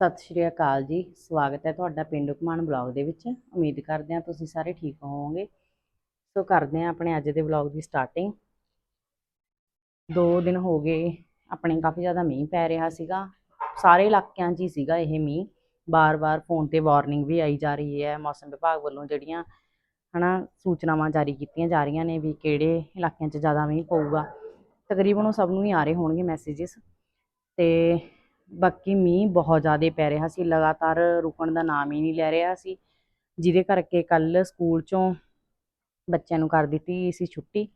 ਸਤਿ ਸ਼੍ਰੀ ਅਕਾਲ ਜੀ। ਸਵਾਗਤ ਹੈ ਤੁਹਾਡਾ ਪਿੰਡ ਘਮਾਨ ਬਲੌਗ ਦੇ ਵਿੱਚ। ਉਮੀਦ ਕਰਦੇ ਹਾਂ ਤੁਸੀਂ ਸਾਰੇ ਠੀਕ ਹੋਵੋਗੇ। ਸੋ ਕਰਦੇ ਹਾਂ ਆਪਣੇ ਅੱਜ ਦੇ ਬਲੌਗ ਦੀ ਸਟਾਰਟਿੰਗ। ਦੋ ਦਿਨ ਹੋ ਗਏ, ਆਪਣੇ ਕਾਫੀ ਜ਼ਿਆਦਾ ਮੀਂਹ ਪੈ ਰਿਹਾ ਸੀਗਾ। ਸਾਰੇ ਇਲਾਕਿਆਂ 'ਚ ਹੀ ਸੀਗਾ ਇਹ ਮੀਂਹ। ਬਾਰ-ਬਾਰ ਫੋਨ ਤੇ ਵਾਰਨਿੰਗ ਵੀ ਆਈ ਜਾ ਰਹੀ ਹੈ। ਮੌਸਮ ਵਿਭਾਗ ਵੱਲੋਂ ਜਿਹੜੀਆਂ, ਹਨਾ, ਸੂਚਨਾਵਾਂ ਜਾਰੀ ਕੀਤੀਆਂ ਜਾ ਰਹੀਆਂ ਨੇ ਵੀ ਕਿਹੜੇ ਇਲਾਕਿਆਂ 'ਚ ਜ਼ਿਆਦਾ ਮੀਂਹ ਪਊਗਾ। ਤਕਰੀਬਨ ਉਹ ਸਭ ਨੂੰ ਹੀ ਆ ਰਹੇ ਹੋਣਗੇ ਮੈਸੇजेस ਤੇ ਬਾਕੀ ਮੀਂਹ ਬਹੁਤ ਜ਼ਿਆਦਾ ਪੈ ਰਿਹਾ ਸੀ, ਲਗਾਤਾਰ ਰੁਕਣ ਦਾ ਨਾਮ ਹੀ ਨਹੀਂ ਲੈ ਰਿਹਾ ਸੀ। ਜਿਹਦੇ ਕਰਕੇ ਕੱਲ ਸਕੂਲ ਚੋਂ ਬੱਚਿਆਂ ਨੂੰ ਕਰ ਦਿੱਤੀ ਸੀ ਛੁੱਟੀ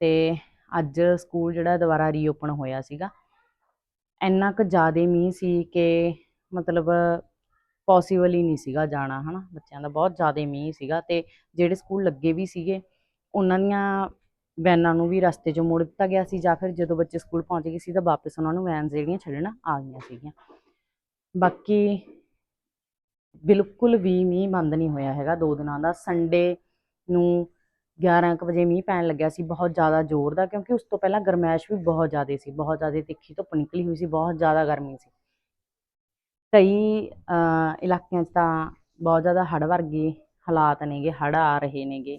ਤੇ ਅੱਜ ਸਕੂਲ ਜਿਹੜਾ ਦੁਬਾਰਾ ਰੀਓਪਨ ਹੋਇਆ ਸੀਗਾ। ਇੰਨਾ ਕੁ ਜ਼ਿਆਦਾ ਮੀਂਹ ਸੀ ਕਿ ਮਤਲਬ ਪੋਸੀਬਲ ਹੀ ਨਹੀਂ ਸੀਗਾ ਜਾਣਾ, ਹਨਾ। ਬੱਚਿਆਂ ਦਾ ਬਹੁਤ ਜ਼ਿਆਦਾ ਮੀਂਹ ਸੀਗਾ ਤੇ ਜਿਹੜੇ ਸਕੂਲ ਲੱਗੇ ਵੀ ਸੀਗੇ, ਉਹਨਾਂ ਦੀਆਂ ਵੈਨਾਂ ਨੂੰ ਵੀ ਰਸਤੇ 'ਚੋਂ ਮੋੜ ਦਿੱਤਾ ਗਿਆ ਸੀ, ਜਾਂ ਫਿਰ ਜਦੋਂ ਬੱਚੇ ਸਕੂਲ ਪਹੁੰਚ ਗਏ ਸੀ ਤਾਂ ਵਾਪਸ ਉਹਨਾਂ ਨੂੰ ਵੈਨਸ ਜਿਹੜੀਆਂ ਛੱਡਣ ਆ ਗਈਆਂ ਸੀਗੀਆਂ। ਬਾਕੀ ਬਿਲਕੁਲ ਵੀ ਮੀਂਹ ਬੰਦ ਨਹੀਂ ਹੋਇਆ ਹੈਗਾ। ਦੋ ਦਿਨਾਂ ਦਾ ਸੰਡੇ ਨੂੰ 11 ਕੁ ਵਜੇ ਮੀਂਹ ਪੈਣ ਲੱਗਿਆ ਸੀ, ਬਹੁਤ ਜ਼ਿਆਦਾ ਜ਼ੋਰ ਦਾ, ਕਿਉਂਕਿ ਉਸ ਤੋਂ ਪਹਿਲਾਂ ਗਰਮੈਸ਼ ਵੀ ਬਹੁਤ ਜ਼ਿਆਦਾ ਸੀ, ਬਹੁਤ ਜ਼ਿਆਦਾ ਤਿੱਖੀ ਧੁੱਪ ਨਿਕਲੀ ਹੋਈ ਸੀ, ਬਹੁਤ ਜ਼ਿਆਦਾ ਗਰਮੀ ਸੀ। ਕਈ ਇਲਾਕਿਆਂ 'ਚ ਤਾਂ ਬਹੁਤ ਜ਼ਿਆਦਾ ਹੜ੍ਹ ਵਰਗੇ ਹਾਲਾਤ ਨੇਗੇ, ਹੜ੍ਹ ਆ ਰਹੇ ਨੇਗੇ।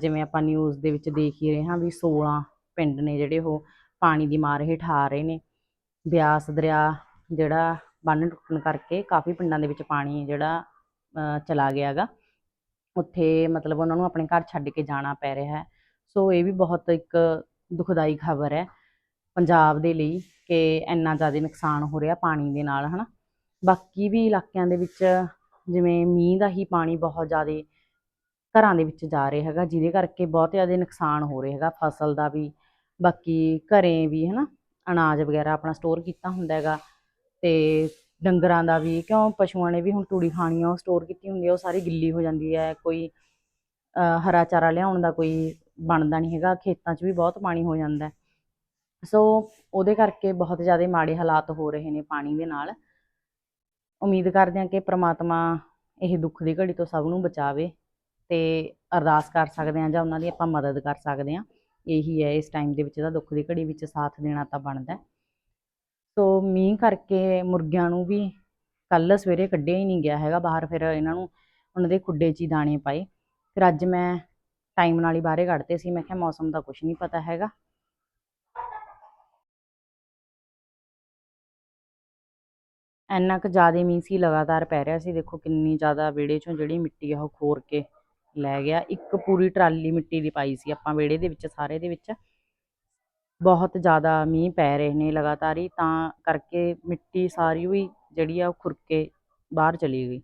ਜਿਵੇਂ ਆਪਾਂ ਨਿਊਜ਼ ਦੇ ਵਿੱਚ ਦੇਖ ਹੀ ਰਹੇ ਹਾਂ ਵੀ 16 ਪਿੰਡ ਨੇ ਜਿਹੜੇ ਉਹ ਪਾਣੀ ਦੀ ਮਾਰ ਹੇਠ ਆ ਰਹੇ ਨੇ। ਬਿਆਸ ਦਰਿਆ ਜਿਹੜਾ ਬੰਨ ਟੁੱਟਣ ਕਰਕੇ ਕਾਫੀ ਪਿੰਡਾਂ ਦੇ ਵਿੱਚ ਪਾਣੀ ਜਿਹੜਾ ਚਲਾ ਗਿਆ ਗਾ ਉੱਥੇ ਮਤਲਬ ਉਹਨਾਂ ਨੂੰ ਆਪਣੇ ਘਰ ਛੱਡ ਕੇ ਜਾਣਾ ਪੈ ਰਿਹਾ ਹੈ। ਸੋ ਇਹ ਵੀ ਬਹੁਤ ਇੱਕ ਦੁਖਦਾਈ ਖਬਰ ਹੈ ਪੰਜਾਬ ਦੇ ਲਈ ਕਿ ਇੰਨਾ ਜ਼ਿਆਦਾ ਨੁਕਸਾਨ ਹੋ ਰਿਹਾ ਪਾਣੀ ਦੇ ਨਾਲ, ਹਨਾ। ਬਾਕੀ ਵੀ ਇਲਾਕਿਆਂ ਦੇ ਵਿੱਚ ਜਿਵੇਂ ਮੀਂਹ ਦਾ ਹੀ ਪਾਣੀ ਬਹੁਤ ਜ਼ਿਆਦਾ ਘਰਾਂ ਦੇ ਵਿੱਚ ਜਾ ਰਿਹਾ ਹੈਗਾ, ਜਿਹਦੇ ਕਰਕੇ ਬਹੁਤ ਜ਼ਿਆਦਾ ਨੁਕਸਾਨ ਹੋ ਰਿਹਾ ਹੈਗਾ ਫਸਲ ਦਾ ਵੀ, ਬਾਕੀ ਘਰੇ ਵੀ ਹਨਾ, ਅਨਾਜ ਵਗੈਰਾ ਆਪਣਾ ਸਟੋਰ ਕੀਤਾ ਹੁੰਦਾ ਹੈਗਾ ਤੇ ਡੰਗਰਾਂ ਦਾ ਵੀ, ਕਿਉਂ ਪਸ਼ੂਆਂ ਨੇ ਵੀ ਹੁਣ ਤੂੜੀ ਖਾਣੀ ਆ, ਉਹ ਸਟੋਰ ਕੀਤੀ ਹੁੰਦੀ ਆ, ਉਹ ਸਾਰੀ ਗਿੱਲੀ ਹੋ ਜਾਂਦੀ ਹੈ ਕੋਈ ਹਰਾ ਚਾਰਾ ਲਿਆਉਣ ਦਾ ਕੋਈ ਬਣਦਾ ਨਹੀਂ ਹੈਗਾ, ਖੇਤਾਂ 'ਚ ਵੀ ਬਹੁਤ ਪਾਣੀ ਹੋ ਜਾਂਦਾ। ਸੋ ਉਹਦੇ ਕਰਕੇ ਬਹੁਤ ਜ਼ਿਆਦਾ ਮਾੜੇ ਹਾਲਾਤ ਹੋ ਰਹੇ ਨੇ ਪਾਣੀ ਦੇ ਨਾਲ। ਉਮੀਦ ਕਰਦੇ ਹਾਂ ਕਿ ਪ੍ਰਮਾਤਮਾ ਇਹ ਦੁੱਖ ਦੀ ਘੜੀ ਤੋਂ ਸਭ ਨੂੰ ਬਚਾਵੇ। ਤੇ ਅਰਦਾਸ ਕਰ ਸਕਦੇ ਹਾਂ ਜਾਂ ਉਹਨਾਂ ਦੀ ਆਪਾਂ ਮਦਦ ਕਰ ਸਕਦੇ ਹਾਂ। ਇਹੀ ਹੈ, ਇਸ ਟਾਈਮ ਦੇ ਵਿੱਚ ਤਾਂ ਦੁੱਖ ਦੀ ਘੜੀ ਵਿੱਚ ਸਾਥ ਦੇਣਾ ਤਾਂ ਬਣਦਾ। ਸੋ ਮੀਂਹ ਕਰਕੇ ਮੁਰਗਿਆਂ ਨੂੰ ਵੀ ਕੱਲ ਸਵੇਰੇ ਕੱਢਿਆ ਹੀ ਨਹੀਂ ਗਿਆ ਹੈਗਾ ਬਾਹਰ, ਫਿਰ ਇਹਨਾਂ ਨੂੰ ਉਹਨਾਂ ਦੇ ਖੁੱਡੇ 'ਚ ਹੀ ਦਾਣੇ ਪਾਏ। ਫਿਰ ਅੱਜ ਮੈਂ ਟਾਈਮ ਨਾਲ ਹੀ ਬਾਹਰੇ ਕੱਢਤੇ ਸੀ, ਮੈਂ ਕਿਹਾ ਮੌਸਮ ਦਾ ਕੁਝ ਨਹੀਂ ਪਤਾ ਹੈਗਾ। ਇੰਨਾ ਕੁ ਜ਼ਿਆਦਾ ਮੀਂਹ ਸੀ, ਲਗਾਤਾਰ ਪੈ ਰਿਹਾ ਸੀ। ਦੇਖੋ ਕਿੰਨੀ ਜ਼ਿਆਦਾ ਵਿਹੜੇ 'ਚੋਂ ਜਿਹੜੀ ਮਿੱਟੀ ਆ ਉਹ ਖੋਰ ਕੇ ਲੈ ਗਿਆ। ਇੱਕ ਪੂਰੀ ਟਰਾਲੀ ਮਿੱਟੀ ਦੀ ਪਾਈ ਸੀ ਆਪਾਂ ਵਿਹੜੇ ਦੇ ਵਿੱਚ, ਸਾਰੇ ਦੇ ਵਿੱਚ। ਬਹੁਤ ਜ਼ਿਆਦਾ ਮੀਂਹ ਪੈ ਰਹੇ ਨੇ ਲਗਾਤਾਰ ਹੀ, ਤਾਂ ਕਰਕੇ ਮਿੱਟੀ ਸਾਰੀ ਵੀ ਜਿਹੜੀ ਆ ਉਹ ਖੁਰਕੇ ਬਾਹਰ ਚਲੀ ਗਈ।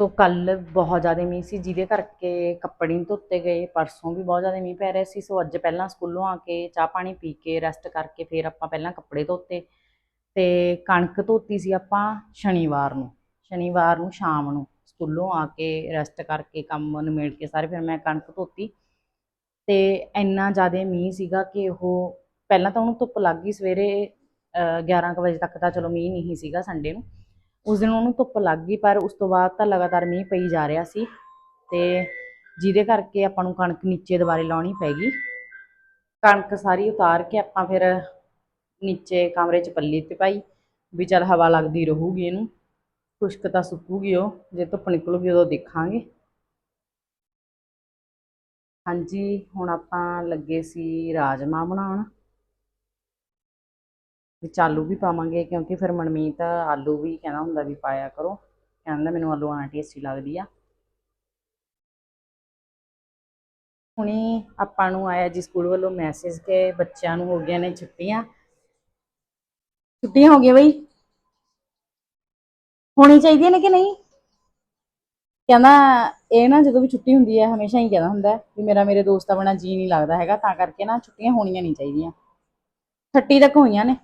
ਸੋ ਕੱਲ ਬਹੁਤ ਜ਼ਿਆਦਾ ਮੀਂਹ ਸੀ, ਜਿਹਦੇ ਕਰਕੇ ਕੱਪੜੇ ਨਹੀਂ ਧੋਤੇ ਗਏ, ਪਰਸੋਂ ਵੀ ਬਹੁਤ ਜ਼ਿਆਦਾ ਮੀਂਹ ਪੈ ਰਿਹਾ ਸੀ। ਸੋ ਅੱਜ ਪਹਿਲਾਂ ਸਕੂਲੋਂ ਆ ਕੇ ਚਾਹ ਪਾਣੀ ਪੀ ਕੇ ਰੈਸਟ ਕਰਕੇ ਫਿਰ ਆਪਾਂ ਪਹਿਲਾਂ ਕੱਪੜੇ ਧੋਤੇ ਤੇ ਕਣਕ ਧੋਤੀ ਸੀ ਆਪਾਂ ਸ਼ਨੀਵਾਰ ਨੂੰ। ਸ਼ਨੀਵਾਰ ਨੂੰ ਸ਼ਾਮ ਨੂੰ ਸਕੂਲੋਂ ਆ ਕੇ ਰੈਸਟ ਕਰਕੇ ਕੰਮ ਨਿਬੇੜ ਕੇ ਸਾਰੇ ਫਿਰ ਮੈਂ ਕਣਕ ਧੋਤੀ ਤੇ ਇੰਨਾ ਜ਼ਿਆਦਾ ਮੀਂਹ ਸੀਗਾ ਕਿ ਉਹ ਪਹਿਲਾਂ ਤਾਂ ਉਹਨੂੰ ਧੁੱਪ ਲੱਗ ਗਈ ਸਵੇਰੇ ਅਹ, 11 ਕੁ ਵਜੇ ਤੱਕ ਤਾਂ ਚਲੋ ਮੀਂਹ ਨਹੀਂ ਸੀਗਾ ਸੰਡੇ ਨੂੰ। ਉਸ ਦਿਨ ਉਹਨੂੰ ਧੁੱਪ ਲੱਗ ਗਈ ਪਰ ਉਸ ਤੋਂ ਬਾਅਦ ਤਾਂ ਲਗਾਤਾਰ ਮੀਂਹ ਪਈ ਜਾ ਰਿਹਾ ਸੀ ਤੇ ਜਿਹਦੇ ਕਰਕੇ ਆਪਾਂ ਨੂੰ ਕਣਕ ਨੀਚੇ ਦੁਬਾਰੇ ਲਾਉਣੀ ਪੈ ਗਈ। ਕਣਕ ਸਾਰੀ ਉਤਾਰ ਕੇ ਆਪਾਂ ਫਿਰ ਨੀਚੇ ਕਮਰੇ 'ਚ ਪੱਲੀ ਤੇ ਪਾਈ ਵੀ ਚੱਲ ਹਵਾ ਲੱਗਦੀ ਰਹੂਗੀ ਇਹਨੂੰ। ਖੁਸ਼ਕ ਤਾਂ ਸੁੱਕੂਗੀ ਉਹ, ਜੇ ਧੁੱਪ ਨਿਕਲੂਗੀ ਉਦੋਂ ਦੇਖਾਂਗੇ। ਹਾਂਜੀ, ਹੁਣ ਆਪਾਂ ਲੱਗੇ ਸੀ ਰਾਜਮਾ ਬਣਾਉਣ। ਵਿੱਚ ਆਲੂ ਵੀ ਪਾਵਾਂਗੇ, ਕਿਉਂਕਿ ਫਿਰ ਮਨਮੀਤ ਆਲੂ ਵੀ ਕਹਿੰਦਾ ਹੁੰਦਾ ਵੀ ਪਾਇਆ ਕਰੋ। ਕਹਿੰਦਾ ਮੈਨੂੰ ਆਲੂ ਆਂਟੀ ਅੱਛੀ ਲੱਗਦੀ ਆ। ਹੁਣੀ ਆਪਾਂ ਨੂੰ ਆਇਆ ਜੀ ਸਕੂਲ ਵੱਲੋਂ ਮੈਸੇਜ ਕਿ ਬੱਚਿਆਂ ਨੂੰ ਹੋ ਗਈਆਂ ਨੇ ਛੁੱਟੀਆਂ। ਛੁੱਟੀਆਂ ਹੋ ਗਈਆਂ ਬਈ? ਹੋਣੀ ਚਾਹੀਦੀਆਂ ਨੇ ਕਿ ਨਹੀਂ? ਕਹਿੰਦਾ ਇਹ ਨਾ ਜਦੋਂ ਵੀ ਛੁੱਟੀ ਹੁੰਦੀ ਹੈ, ਹਮੇਸ਼ਾ ਹੀ ਕਹਿੰਦਾ ਹੁੰਦਾ ਵੀ ਮੇਰਾ ਮੇਰੇ ਦੋਸਤਾਂ ਬਣਾ ਜੀ ਨਹੀਂ ਲੱਗਦਾ ਹੈਗਾ, ਤਾਂ ਕਰਕੇ ਨਾ ਛੁੱਟੀਆਂ ਹੋਣੀਆਂ ਨਹੀਂ ਚਾਹੀਦੀਆਂ। 30 ਤੱਕ ਹੋਈਆਂ ਨੇ।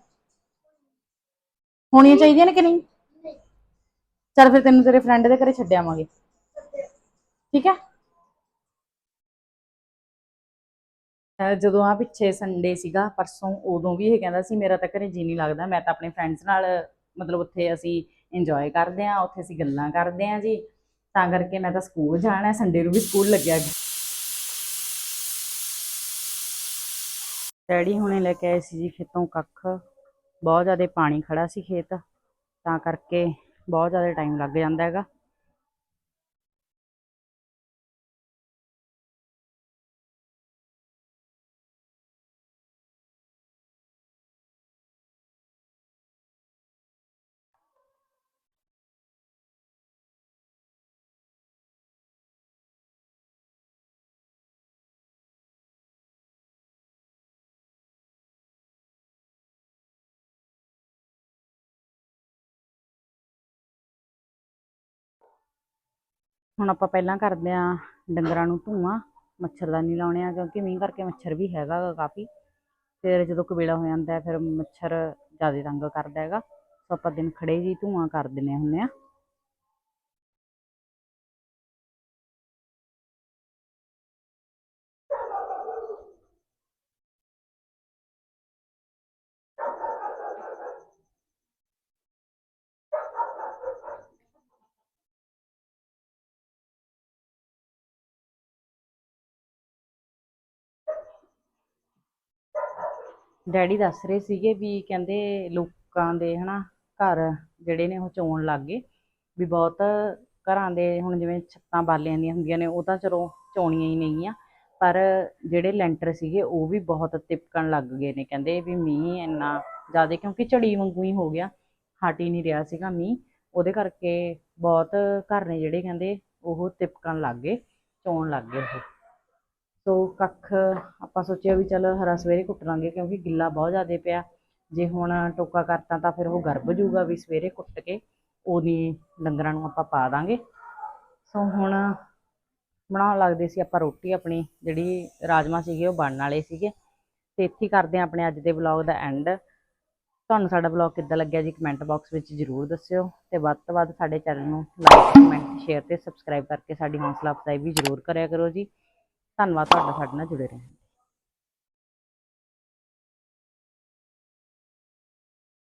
ਹੋਣੀਆਂ ਚਾਹੀਦੀਆਂ ਨੇ ਕਿ ਨਹੀਂ? ਚੱਲ ਫਿਰ ਤੈਨੂੰ ਤੇਰੇ ਫਰੈਂਡ ਦੇ ਘਰੇ ਛੱਡ ਆਵਾਂਗੇ। ਠੀਕ ਹੈ? ਜਦੋਂ ਆ ਪਿੱਛੇ ਸੰਡੇ ਸੀਗਾ, ਪਰਸੋਂ ਉਦੋਂ ਵੀ ਇਹ ਕਹਿੰਦਾ ਸੀ, ਮੇਰਾ ਤਾਂ ਘਰੇ ਜੀ ਨਹੀਂ ਲੱਗਦਾ, ਮੈਂ ਤਾਂ ਆਪਣੇ ਫਰੈਂਡਸ ਨਾਲ, ਮਤਲਬ ਉੱਥੇ ਅਸੀਂ ਇੰਜੋਏ ਕਰਦੇ ਆ ਉੱਥੇ ਅਸੀਂ ਗੱਲਾਂ ਕਰਦੇ ਆ ਜੀ। ਤਾਂ ਕਰਕੇ ਮੈਂ ਤਾਂ ਸਕੂਲ ਜਾਣਾ ਸੰਡੇ ਨੂੰ ਵੀ ਸਕੂਲ ਲੱਗਿਆ ਡੈਡੀ ਹੁਣੇ ਲੈ ਕੇ ਆਏ ਸੀ ਜੀ ਖੇਤੋਂ ਕੱਖ। ਬਹੁਤ ਜ਼ਿਆਦਾ ਪਾਣੀ ਖੜਾ ਸੀ ਖੇਤ। ਤਾਂ ਕਰਕੇ ਬਹੁਤ ਜ਼ਿਆਦਾ ਟਾਈਮ ਲੱਗ ਜਾਂਦਾ ਹੈਗਾ। ਹੁਣ ਆਪਾਂ ਪਹਿਲਾਂ ਕਰਦੇ ਆ ਡੰਗਰਾਂ ਨੂੰ ਧੂਆਂ ਮੱਛਰਦਾਨੀ ਲਾਉਣੇ ਆ, ਕਿਉਂਕਿ ਮੀਂਹ ਕਰਕੇ ਮੱਛਰ ਵੀ ਹੈਗਾ ਗਾ ਕਾਫੀ। ਫਿਰ ਜਦੋਂ ਕਬੀਲਾ ਹੋ ਜਾਂਦਾ ਫਿਰ ਮੱਛਰ ਜ਼ਿਆਦਾ ਤੰਗ ਕਰਦਾ ਹੈਗਾ। ਸੋ ਆਪਾਂ ਦਿਨ ਖੜੇ ਜੀ ਧੂਆਂ ਕਰ ਦਿੰਦੇ ਹੁੰਦੇ ਆ ਡੈਡੀ ਦੱਸ ਰਹੇ ਸੀਗੇ ਵੀ ਕਹਿੰਦੇ ਲੋਕਾਂ ਦੇ ਹਨਾ ਘਰ ਜਿਹੜੇ ਨੇ ਉਹ ਚੋਣ ਲੱਗ ਗਏ ਵੀ ਬਹੁਤ ਘਰਾਂ ਦੇ ਹੁਣ ਜਿਵੇਂ ਛੱਤਾਂ ਬਾਲਿਆਂ ਦੀਆਂ ਹੁੰਦੀਆਂ ਨੇ ਉਹ ਤਾਂ ਚਲੋ ਚੋਣੀਆਂ ਹੀ ਨਹੀਂ ਆ ਪਰ ਜਿਹੜੇ ਲੈਂਟਰ ਸੀਗੇ ਉਹ ਵੀ ਬਹੁਤ ਤਿਪਕਣ ਲੱਗ ਗਏ ਨੇ, ਕਹਿੰਦੇ ਵੀ ਮੀਂਹ ਇੰਨਾ ਜ਼ਿਆਦਾ ਕਿਉਂਕਿ ਝੜੀ ਵਾਂਗੂ ਹੀ ਹੋ ਗਿਆ, ਹਟ ਹੀ ਨਹੀਂ ਰਿਹਾ ਸੀਗਾ ਮੀਂਹ, ਉਹਦੇ ਕਰਕੇ ਬਹੁਤ ਘਰ ਨੇ ਜਿਹੜੇ ਕਹਿੰਦੇ ਉਹ ਤਿਪਕਣ ਲੱਗ ਗਏ, ਚੋਣ ਲੱਗ ਗਏ ਉਹ। ਸੋ ਕੱਖ ਆਪਾਂ ਸੋਚਿਆ ਵੀ ਚੱਲ ਹਰਾ ਸਵੇਰੇ ਕੁੱਟ ਲਾਂਗੇ ਕਿਉਂਕਿ ਗਿੱਲਾ ਬਹੁਤ ਜ਼ਿਆਦਾ ਪਿਆ। ਜੇ ਹੁਣ ਟੋਕਾ ਕਰਤਾ ਤਾਂ ਫਿਰ ਉਹ ਗਰਭ ਜੂਗਾ ਵੀ ਸਵੇਰੇ ਕੁੱਟ ਕੇ ਉਹਦੀ ਡੰਗਰਾਂ ਨੂੰ ਆਪਾਂ ਪਾ ਦਾਂਗੇ। ਸੋ ਹੁਣ ਬਣਾਉਣ ਲੱਗਦੇ ਸੀ ਆਪਾਂ ਰੋਟੀ ਆਪਣੀ, ਜਿਹੜੀ ਰਾਜਮਾ ਸੀਗੇ ਉਹ ਬਣਨ ਵਾਲੇ ਸੀਗੇ। ਤੇ ਇੱਥੇ ਕਰਦੇ ਹਾਂ ਆਪਣੇ ਅੱਜ ਦੇ ਵਲੌਗ ਦਾ ਐਂਡ ਤੁਹਾਨੂੰ ਸਾਡਾ ਵਲੌਗ ਕਿੱਦਾਂ ਲੱਗਿਆ ਜੀ ਕਮੈਂਟ ਬਾਕਸ ਵਿੱਚ ਜ਼ਰੂਰ ਦੱਸਿਓ। ਤੇ ਵੱਧ ਤੋਂ ਵੱਧ ਸਾਡੇ ਚੈਨਲ ਨੂੰ ਲਾਈਕ ਕਮੈਂਟ ਸ਼ੇਅਰ ਤੇ ਸਬਸਕ੍ਰਾਈਬ ਕਰਕੇ ਸਾਡੀ ਹੌਸਲਾ ਅਫਜ਼ਾਈ ਵੀ ਜ਼ਰੂਰ ਕਰਿਆ ਕਰੋ ਜੀ। ਧੰਨਵਾਦ ਤੁਹਾਡਾ ਸਾਡੇ ਨਾਲ ਜੁੜੇ ਰਹਿਣ